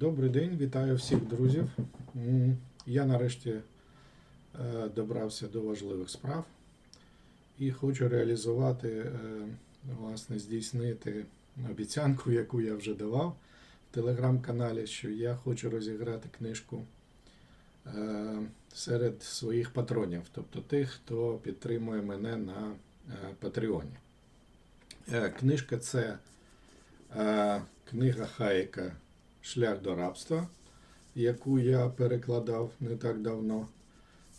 Добрий день, вітаю всіх друзів. Я нарешті е, добрався до важливих справ і хочу реалізувати, е, власне, здійснити обіцянку, яку я вже давав в телеграм-каналі, що я хочу розіграти книжку е, серед своїх патронів, тобто тих, хто підтримує мене на Патреоні. Книжка це книга Хаєка Шлях до рабства, яку я перекладав не так давно.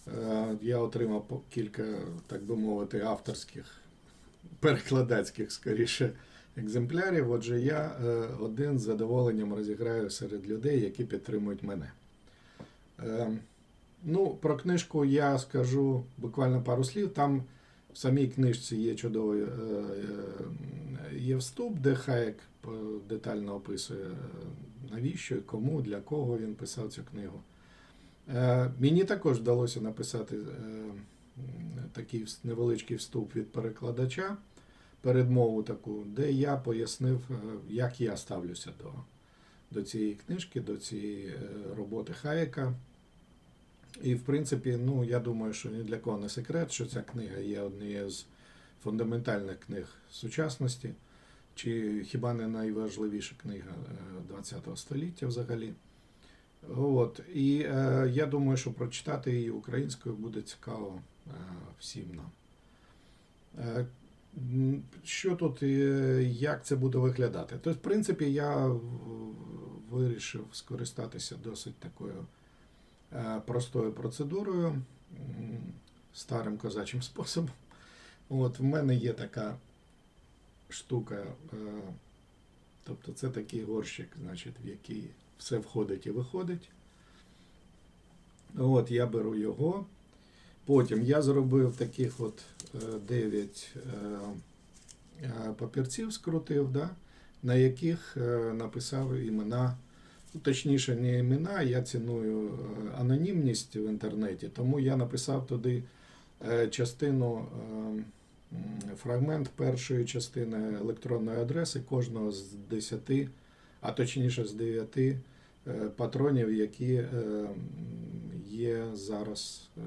Е, Я отримав кілька, так би мовити, авторських, перекладацьких скоріше екземплярів. Отже, я е, один з задоволенням розіграю серед людей, які підтримують мене. Е, Ну, про книжку я скажу буквально пару слів. Там в самій книжці є чудовий є вступ, де Хаєк детально описує, навіщо, і кому, для кого він писав цю книгу. Е, Мені також вдалося написати е, такий невеличкий вступ від перекладача, передмову таку, де я пояснив, е, як я ставлюся до, до цієї книжки, до цієї роботи Хаєка. І, в принципі, ну, я думаю, що ні для кого не секрет, що ця книга є однією з фундаментальних книг сучасності, чи хіба не найважливіша книга ХХ століття взагалі. От. І е, я думаю, що прочитати її українською буде цікаво е, всім нам. Е, що тут, е, як це буде виглядати? Тобто, в принципі, я вирішив скористатися досить такою е, простою процедурою, старим козачим способом. От, в мене є така штука, е, тобто це такий горщик, значить, в який все входить і виходить. От, я беру його. Потім я зробив таких от 9 папірців, скрутив, да, на яких е, написав імена. Ну, точніше, не імена, я ціную е, анонімність в інтернеті, тому я написав туди е, частину, е, м, фрагмент першої частини електронної адреси кожного з 10, а точніше з 9 е, патронів, які е, є зараз е,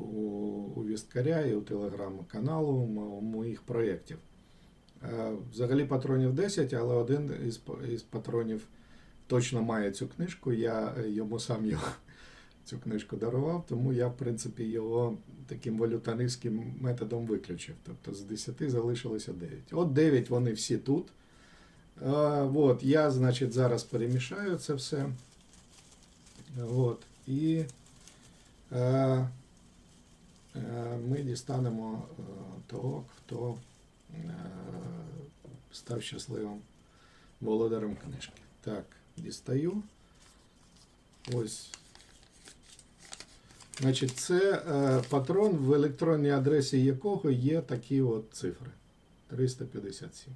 у, Вісткаря і у телеграм-каналу моїх проєктів. Взагалі патронів 10, але один із, патронів точно має цю книжку. Я йому сам його, цю книжку дарував, тому я, в принципі, його таким валютаристським методом виключив. Тобто з 10 залишилося 9. От 9 вони всі тут. Е, От, я, значить, зараз перемішаю це все. От, і е, е, ми дістанемо е, того, хто е, став щасливим володарем книжки. Так, дістаю. Ось. Значить, це е, патрон, в електронній адресі якого є такі от цифри. 357.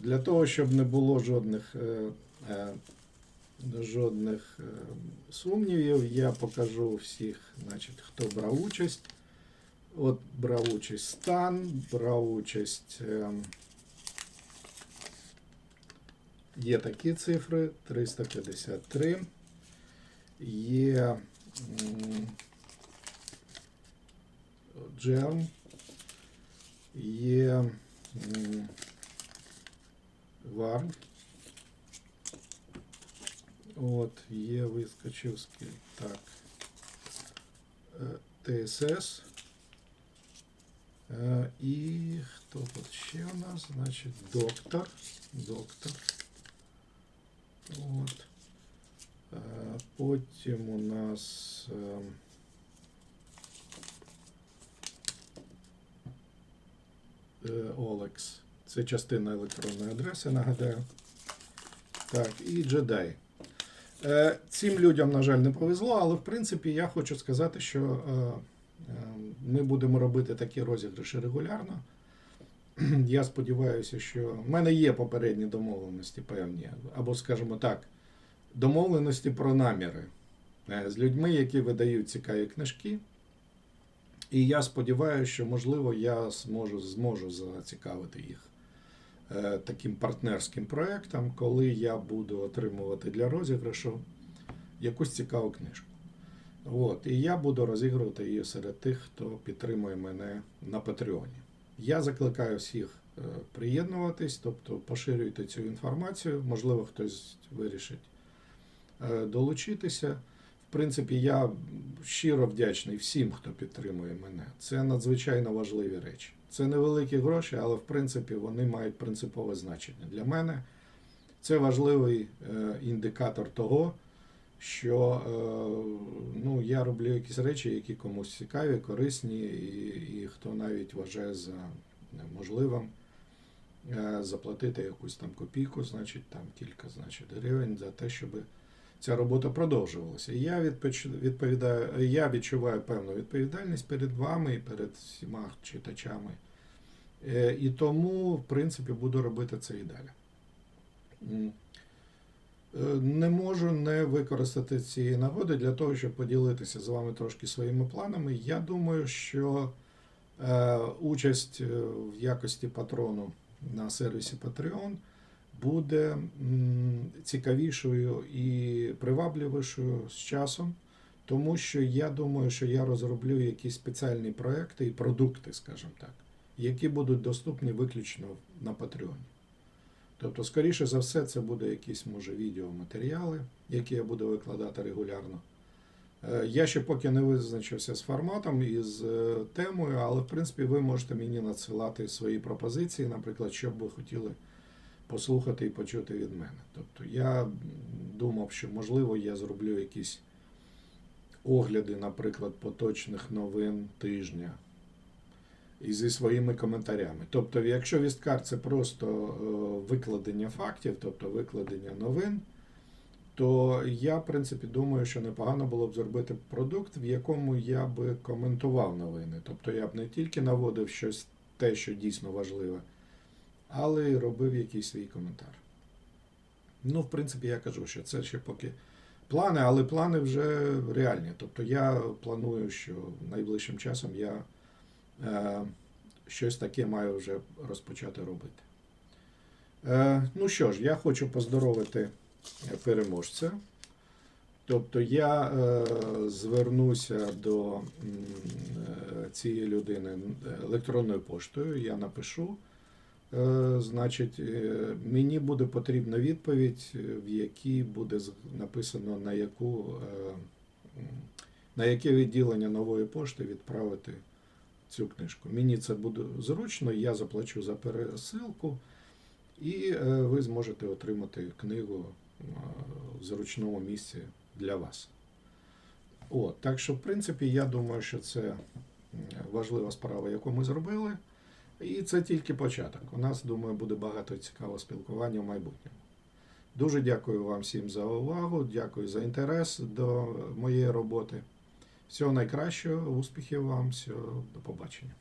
Для того, щоб не було жодних, е, е, жодних сумнівів, я покажу всіх, значить, хто брав участь. От брав участь стан, брав участь. Є такі цифри 353. Є м, джем. Є м, варн. От, є вискочивський. Так. е, ТСС. Е, І хто тут ще у нас? Значить, доктор. Доктор. От. Е, Потім у нас е, е, Олекс. Це частина електронної адреси, нагадаю. Так, і. Е, Цим людям, на жаль, не повезло, але в принципі я хочу сказати, що е, е, ми будемо робити такі розіграші регулярно. Я сподіваюся, що в мене є попередні домовленості певні, або, скажімо так, домовленості про наміри е, з людьми, які видають цікаві книжки. І я сподіваюся, що можливо я зможу, зможу зацікавити їх е, таким партнерським проєктом, коли я буду отримувати для розіграшу якусь цікаву книжку. От, і я буду розігрувати її серед тих, хто підтримує мене на Патреоні. Я закликаю всіх е, приєднуватись, тобто поширюйте цю інформацію. Можливо, хтось вирішить долучитися. В принципі, я щиро вдячний всім, хто підтримує мене. Це надзвичайно важливі речі. Це невеликі гроші, але в принципі вони мають принципове значення. Для мене це важливий е, індикатор того, що е, ну, я роблю якісь речі, які комусь цікаві, корисні, і, і хто навіть вважає за можливим е, заплатити якусь там копійку, значить там кілька значить, гривень за те, щоб ця робота продовжувалася. Я відповідаю, я відчуваю певну відповідальність перед вами і перед всіма читачами. Е, І тому, в принципі, буду робити це і далі. Е, Не можу не використати цієї нагоди для того, щоб поділитися з вами трошки своїми планами. Я думаю, що е, участь в якості патрону на сервісі Patreon буде цікавішою і привабливішою з часом, тому що я думаю, що я розроблю якісь спеціальні проекти і продукти, скажімо так, які будуть доступні виключно на Patreon. Тобто, скоріше за все, це буде якісь, може, відеоматеріали, які я буду викладати регулярно. Е, Я ще поки не визначився з форматом і з е, темою, але в принципі ви можете мені надсилати свої пропозиції, наприклад, що б ви хотіли послухати і почути від мене. Тобто я думав, що можливо я зроблю якісь огляди, наприклад, поточних новин тижня і зі своїми коментарями. Тобто, якщо вісткар це просто е, викладення фактів, тобто викладення новин, то я, в принципі, думаю, що непогано було б зробити продукт, в якому я би коментував новини. Тобто я б не тільки наводив щось те, що дійсно важливе, але робив якийсь свій коментар. Ну, в принципі, я кажу, що це ще поки плани, але плани вже реальні. Тобто я планую, що найближчим часом я е, щось таке маю вже розпочати робити. Е, ну що ж, я хочу поздоровити переможця. Тобто я е, звернуся до е, цієї людини електронною поштою, я напишу. Е, значить, е, мені буде потрібна відповідь, е, в якій буде написано на яку, на яке відділення нової пошти відправити цю книжку. Мені це буде зручно, я заплачу за пересилку, і ви зможете отримати книгу в зручному місці для вас. От, так що, в принципі, я думаю, що це важлива справа, яку ми зробили. І це тільки початок. У нас, думаю, буде багато цікавого спілкування в майбутньому. Дуже дякую вам всім за увагу, дякую за інтерес до моєї роботи. Всього найкращого, успіхів вам, всього, до побачення.